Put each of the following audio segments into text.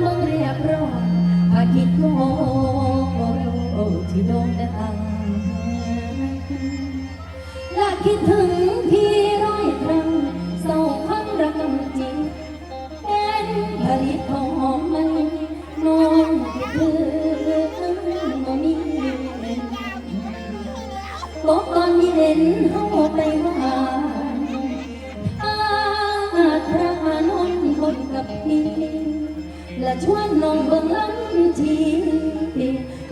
มองเรียบร้อยพาคิดโง่ที่โด่งดังลาคิดถึงพี่ร้อยครั้งสองครั้งรักกัจริงเป็นผลิตของมันน้องคิดถึงบ่มีบอกตอนมีเห็นเขาไปว่าอาพระนนท์คนกับพี่ และชวนลองเบิ่งลังที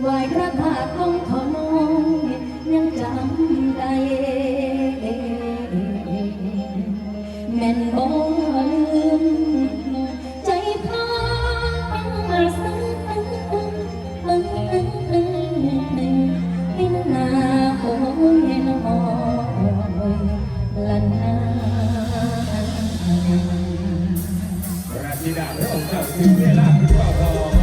ไหวพระธาตุของขอน้องยังจำได้ สีด่าของเจ้าถึงเวลาที่เจ้าพอ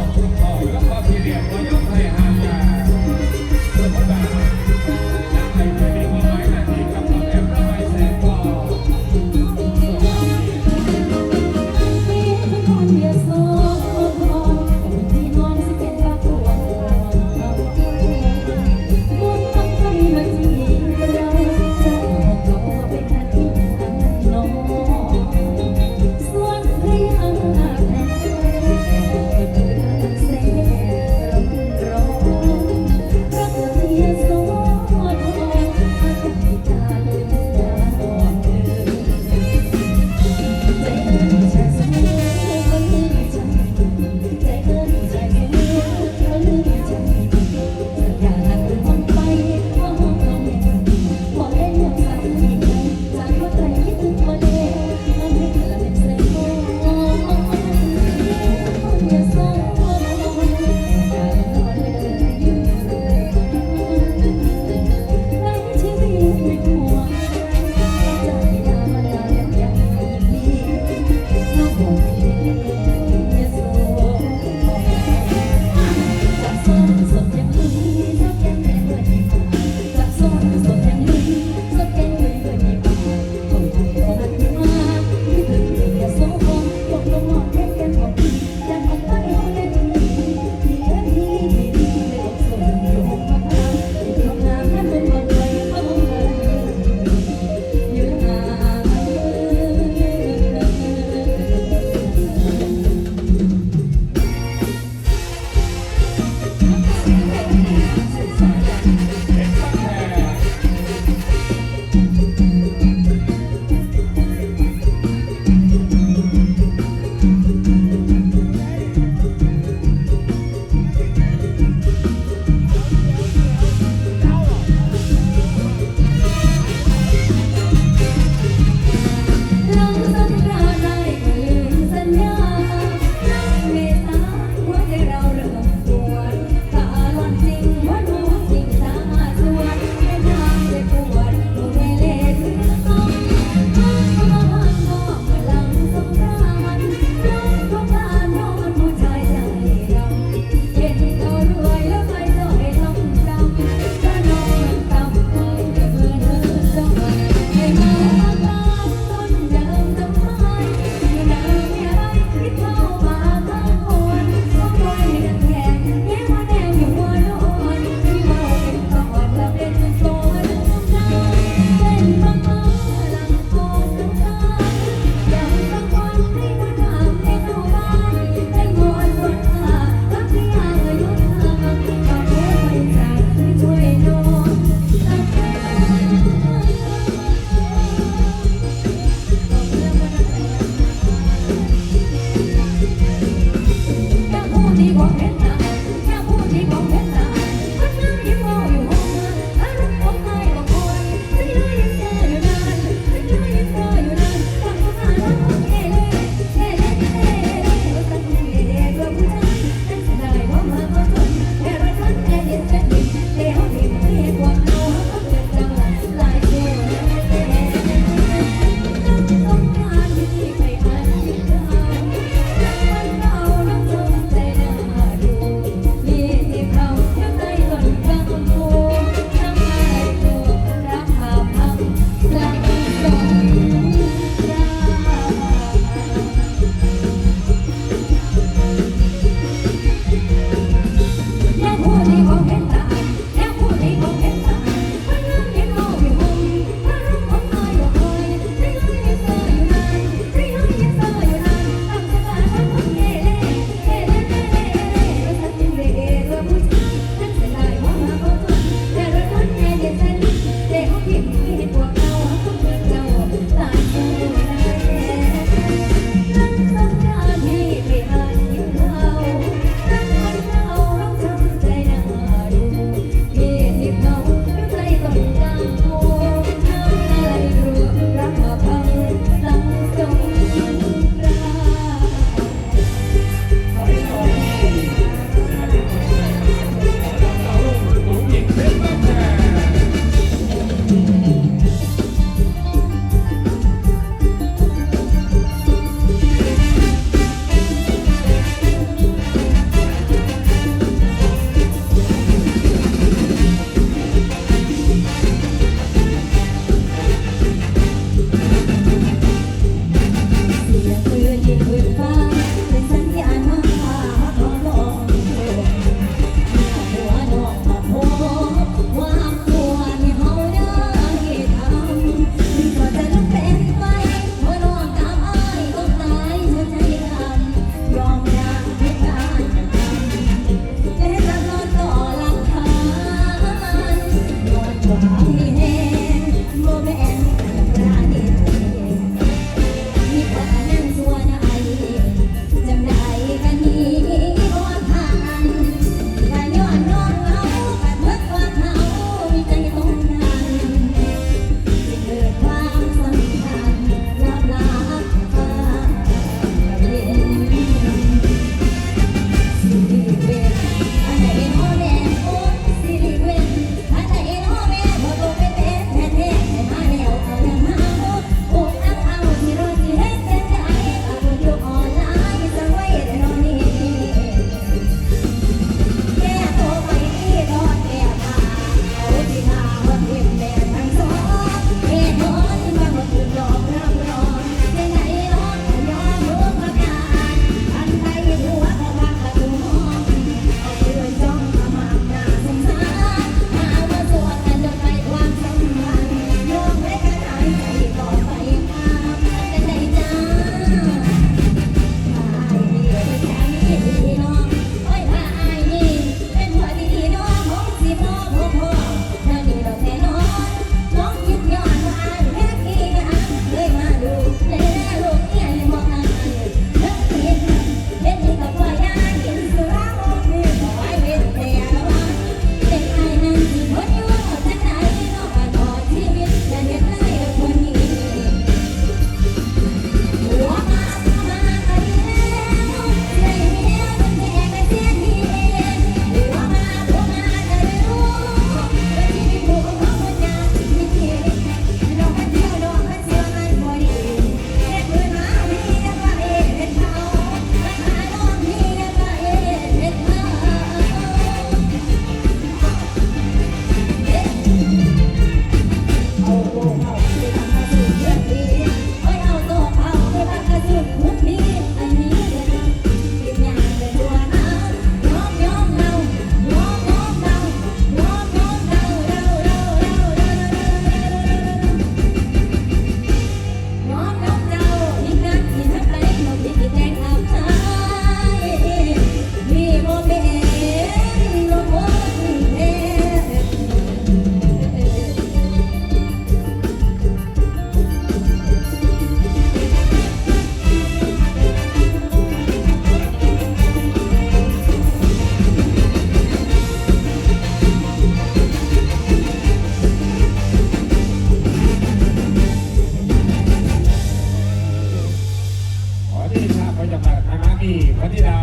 นี้ทาพระเจ้าค่ะทางนี้พระธิดา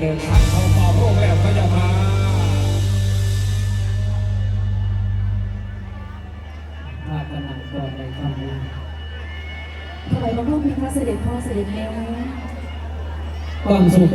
เดินทางเข้าต่อพวกแล้วพยาบาค่ะพากำลังก่อนในคำนี้ถวายบังคมเพคะเสด็จพ่อเสด็จแม่ความสุข